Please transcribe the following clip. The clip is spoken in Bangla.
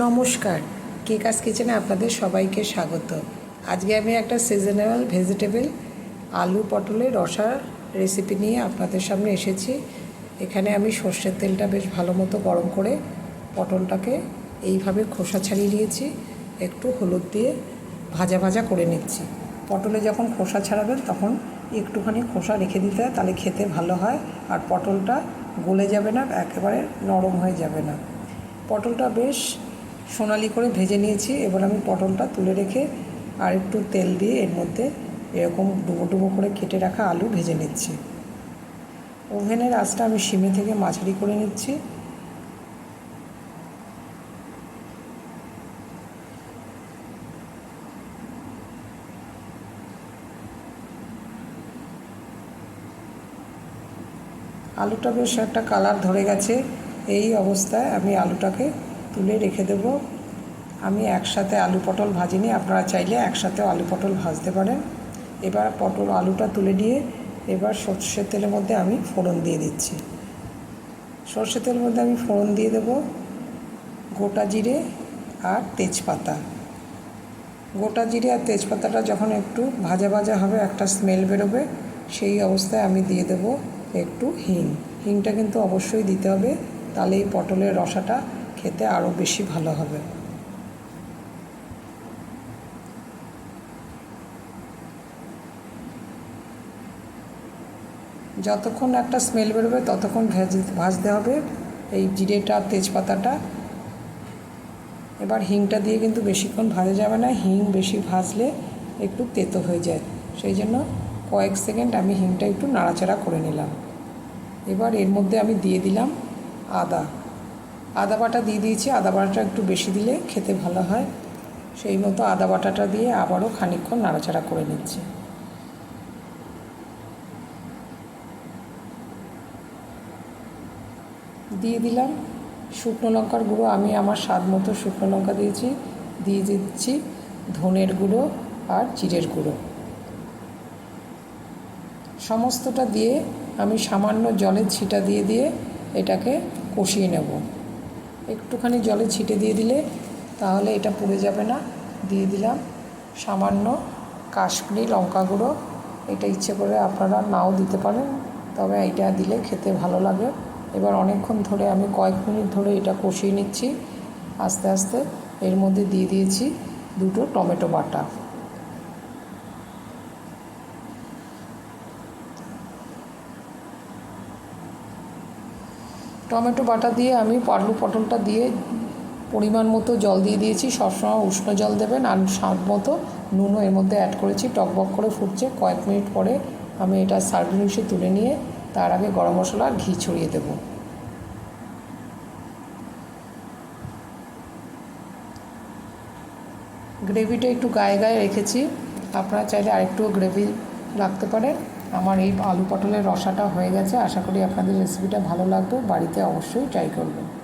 নমস্কার। কেকাস কিচেনে আপনাদের সবাইকে স্বাগত। আজকে আমি একটা সিজনাল ভেজিটেবল আলু পটলের রসার রেসিপি নিয়ে আপনাদের সামনে এসেছি। এখানে আমি সর্ষের তেলটা বেশ ভালো মতো গরম করে পটলটাকে এইভাবে খোসা ছাড়িয়ে নিয়েছি। একটু হলুদ দিয়ে ভাজা ভাজা করে নিচ্ছি। পটলে যখন খোসা ছাড়াবেন তখন একটুখানি খোসা রেখে দিতে হয়, তাহলে খেতে ভালো হয়। আর পটলটা গলে যাবে না, একেবারে নরম হয়ে যাবে না। পটলটা বেশ সোনালি করে ভেজে নিয়েছি। এবার আমি পটলটা তুলে রেখে আর একটু তেল দিয়ে এর মধ্যে এরকম ডুবো ডুবো করে কেটে রাখা আলু ভেজে নিচ্ছি। ওভেনের আঁচটা আমি সিমে থেকে মাঝারি করে নিচ্ছি। আলুটা বেশ একটা কালার ধরে গেছে। এই অবস্থায় আমি আলুটাকে তুলে রেখে দেব। আমি একসাথে আলু পটল ভাজিনি, আপনারা চাইলে একসাথেও আলু পটল ভাজতে পারেন। এবার পটল আলুটা তুলে দিয়ে এবার সর্ষের তেলের মধ্যে আমি ফোড়ন দিয়ে দিচ্ছি। সর্ষের তেলের মধ্যে আমি ফোড়ন দিয়ে দেব গোটা জিরে আর তেজপাতা। গোটা জিরে আর তেজপাতাটা যখন একটু ভাজা ভাজা হবে, একটা স্মেল বেরোবে, সেই অবস্থায় আমি দিয়ে দেব একটু হিং। হিংটা কিন্তু অবশ্যই দিতে হবে, তাহলে এই পটলের রসাটা খেতে আরও বেশি ভালো হবে। যতক্ষণ একটা স্মেল বেরোবে, ততক্ষণ ভেজে, ভাজতে হবে। এই জিরেটা, তেজপাতাটা। এবার হিংটা দিয়ে কিন্তু বেশিক্ষণ ভাজা যাবে না। হিং বেশি ভাজলে একটু তেতো হয়ে যায়। সেই জন্য কয়েক সেকেন্ড আমি হিংটা একটু নাড়াচাড়া করে নিলাম। এবার এর মধ্যে আমি দিয়ে দিলাম আদা। আদা বাটা দিয়ে দিয়েছি। আদা বাটাটা একটু বেশি দিলে খেতে ভালো হয়। সেই মতো আদা বাটাটা দিয়ে আবারও খানিকক্ষণ নাড়াচাড়া করে নিচ্ছি। দিয়ে দিলাম শুকনো লঙ্কার গুঁড়ো। আমি আমার স্বাদ মতো শুকনো লঙ্কা দিয়েছি। দিয়ে দিচ্ছি ধনের গুঁড়ো আর জিরের গুঁড়ো। সমস্তটা দিয়ে আমি সামান্য জলের ছিটা দিয়ে দিয়ে এটাকে কষিয়ে নেব। একটুখানি জলে ছিটে দিয়ে দিলে তাহলে এটা পুড়ে যাবে না। দিয়ে দিলাম সামান্য কাশ্মীরি লঙ্কা গুঁড়ো। এটা ইচ্ছে করে আপনারা নাও দিতে পারেন, তবে এটা দিলে খেতে ভালো লাগে। এবার অনেকক্ষণ ধরে আমি কয়েক মিনিট ধরে এটা কষিয়ে নিচ্ছি। আস্তে আস্তে এর মধ্যে দিয়ে দিয়েছি দুটো টমেটো বাটা। টমেটো বাটা দিয়ে আমি আলু পটলটা দিয়ে পরিমাণ মতো জল দিয়ে দিয়েছি। সবসময় উষ্ণ জল দেবেন আর স্বাদ মতো নুনও এর মধ্যে অ্যাড করেছি। টকবক করে ফুটছে। কয়েক মিনিট পরে আমি এটা সার্ভিং ডিশে তুলে নিয়ে। তার আগে গরম মশলা আর ঘি ছড়িয়ে দেব। গ্রেভিটা একটু গায়ে গায়ে রেখেছি। আপনারা চাইলে আরেকটু গ্রেভি রাখতে পারেন। আমার এই আলু পটলের রসাটা হয়ে গেছে। আশা করি আপনাদের রেসিপিটা ভালো লাগবে। বাড়িতে অবশ্যই ট্রাই করবেন।